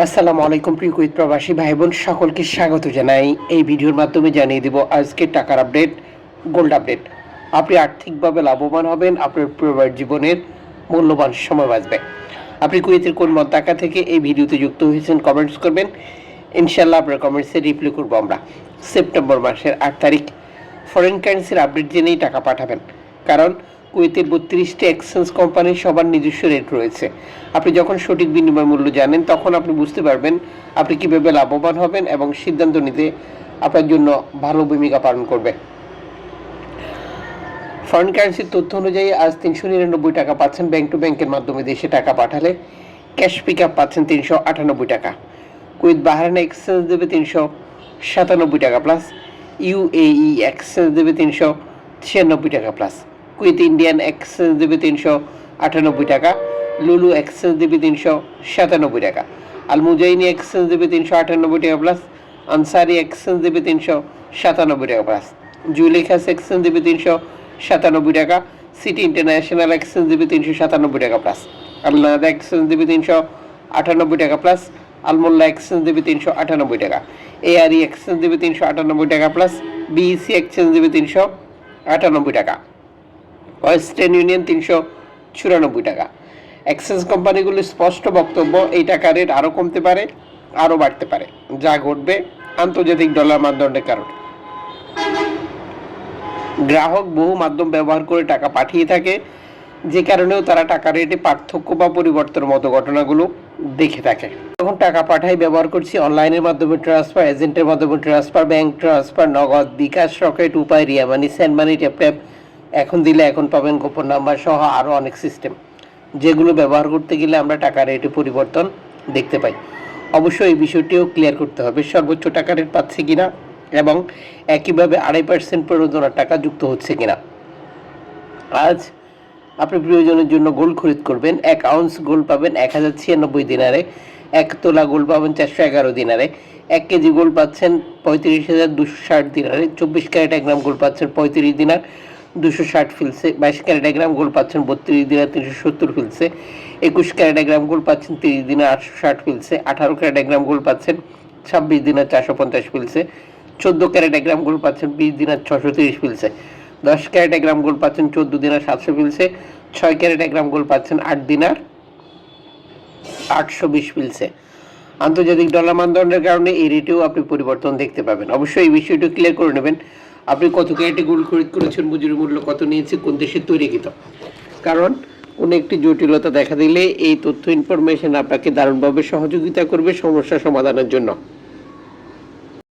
আসসালামু আলাইকুম, প্রিয় কুইত প্রবাসী ভাই বোন সকলকে স্বাগত জানাই। এই ভিডিওর মাধ্যমে জানিয়ে দেব আজকে টাকার আপডেট, গোল্ড আপডেট। আপনি আর্থিকভাবে লাভবান হবেন, আপনার পরিবার জীবনের মূল্যবান সময় বাঁচবে। আপনি কুয়েতের কোন মন্তাকা থেকে এই ভিডিওতে যুক্ত হয়েছেন কমেন্টস করবেন। ইনশাল্লাহ আপনার কমেন্টসে রিপ্লাই করব আমরা। সেপ্টেম্বর মাসের আট তারিখ ফরেন কারেন্সির আপডেট জেনেই টাকা পাঠাবেন। কারণ কুয়েতের বত্রিশটি এক্সচেঞ্জ কোম্পানির সবার নিজস্ব রেট রয়েছে। আপনি যখন সঠিক বিনিময় মূল্য জানেন, তখন আপনি বুঝতে পারবেন আপনি কীভাবে লাভবান হবেন এবং সিদ্ধান্ত নিতে আপনার জন্য ভালো ভূমিকা পালন করবে। ফরেন কারেন্সির তথ্য অনুযায়ী আজ তিনশো নিরানব্বই টাকা পাচ্ছেন ব্যাংক টু ব্যাংকের মাধ্যমে দেশে টাকা পাঠালে। ক্যাশ পিক আপ পাচ্ছেন তিনশো আটানব্বই টাকা। কুইথ বাহারান এক্সচেঞ্জ দেবে তিনশো সাতানব্বই টাকা প্লাস ইউএই এক্সচেঞ্জ দেবে তিনশো ছিয়ানব্বই টাকা প্লাস কুইথ ইন্ডিয়ান এক্সচেঞ্জ দেবে তিনশো আটানব্বই টাকা লুলু এক্সচেঞ্জ দেবে তিনশো সাতানব্বই টাকা আলমুজাইনি এক্সচেঞ্জ দেবে তিনশো আটানব্বই টাকা প্লাস আনসারি এক্সচেঞ্জ দেবে তিনশো সাতানব্বই টাকা প্লাস জুলেখাস এক্সচেঞ্জ দেবে তিনশো সাতানব্বই টাকা সিটি ইন্টারন্যাশনাল এক্সচেঞ্জ দেবে তিনশো সাতানব্বই টাকা প্লাস আলনাদা এক্সচেঞ্জ দেবে তিনশো আটানব্বই টাকা প্লাস আলমোল্লা এক্সচেঞ্জ দেবে তিনশো আটানব্বই টাকা এআরই এক্সচেঞ্জ দেবে তিনশো আটানব্বই টাকা প্লাস বিইসি এক্সচেঞ্জ দেবে তিনশো আটানব্বই টাকা ওয়েস্টার্ন ইউনিয়ন তিনশো চুরানব্বই টাকা। এক্সচেঞ্জ কোম্পানিগুলির স্পষ্ট বক্তব্য, এই টাকা রেট আরও কমতে পারে, আরও বাড়তে পারে, যা ঘটবে আন্তর্জাতিক ডলার মানদণ্ডের কারণে। গ্রাহক বহু মাধ্যম ব্যবহার করে টাকা পাঠিয়ে থাকে, যে কারণেও তারা টাকা রেটে পার্থক্য বা পরিবর্তনের মতো ঘটনাগুলো দেখে থাকে। যখন টাকা পাঠাই, ব্যবহার করছি অনলাইনের মাধ্যমে ট্রান্সফার, এজেন্টের মাধ্যমে transfer, bank transfer, Nagad, bKash, Rocket, Upay, Ria Money, send money, tap tap এখন দিলে এখন পাবেন গোপন নাম্বার সহ আরও অনেক সিস্টেম যেগুলো ব্যবহার করতে গেলে আমরা টাকা রেটে পরিবর্তন দেখতে পাই। অবশ্যই এই বিষয়টিও ক্লিয়ার করতে হবে, সর্বোচ্চ টাকা রেট পাচ্ছে কিনা এবং একইভাবে আড়াই পার্সেন্ট প্রণোদনার টাকা যুক্ত হচ্ছে কিনা। আজ আপনি প্রয়োজনের জন্য গোল্ড খরিদ করবেন, এক আউন্স গোল্ড পাবেন এক হাজার ছিয়ানব্বই দিনারে, এক তোলা গোল্ড পাবেন চারশো এগারো দিনারে, এক কেজি গোল্ড পাচ্ছেন পঁয়ত্রিশ হাজার দুশো ষাট দিনারে, চব্বিশ ক্যারেট এক গ্রাম গোল্ড পাচ্ছেন পঁয়ত্রিশ দিনার। দুশো ষাট ফিলসে বাইশ ক্যারেট এক গ্রাম পাচ্ছেন, বত্রিশ দিনার তিনশো সত্তর ফিলসে একুশ ক্যারেট এক গ্রাম গোল্ড পাচ্ছেন, তিরিশ দিনার আটশো ষাট ফিলসে আঠারো ক্যারেট এক গ্রাম গোল্ড পাচ্ছেন, ছাব্বিশ দিনার চারশো পঞ্চাশ ফিলসে চোদ্দ ক্যারেট এক গ্রাম পাচ্ছেন, বিশ দিনার ছশো তিরিশ ফিলসে দশ ক্যারেট এক গ্রাম পাচ্ছেন, চোদ্দ দিনার সাতশো ফিলসে ছয় ক্যারেট এক গ্রাম গোল্ড পাচ্ছেন, আট দিনার আটশো বিশ ফিলসে আন্তর্জাতিক ডলার মানদণ্ডের কারণে এই রেটেও আপনি পরিবর্তন দেখতে পাবেন। অবশ্যই এই বিষয়টি ক্লিয়ার করে নেবেন। আপনি কত ক্যারেটে গোল্ড খরিদ করেছেন, মজুরি মূল্য কত নিয়েছে, কোন দেশে তৈরিকৃত কারণ কোনো একটি জটিলতা দেখা দিলে এই তথ্য ইনফরমেশন আপনাকে দারুণভাবে সহযোগিতা করবে সমস্যা সমাধানের জন্য।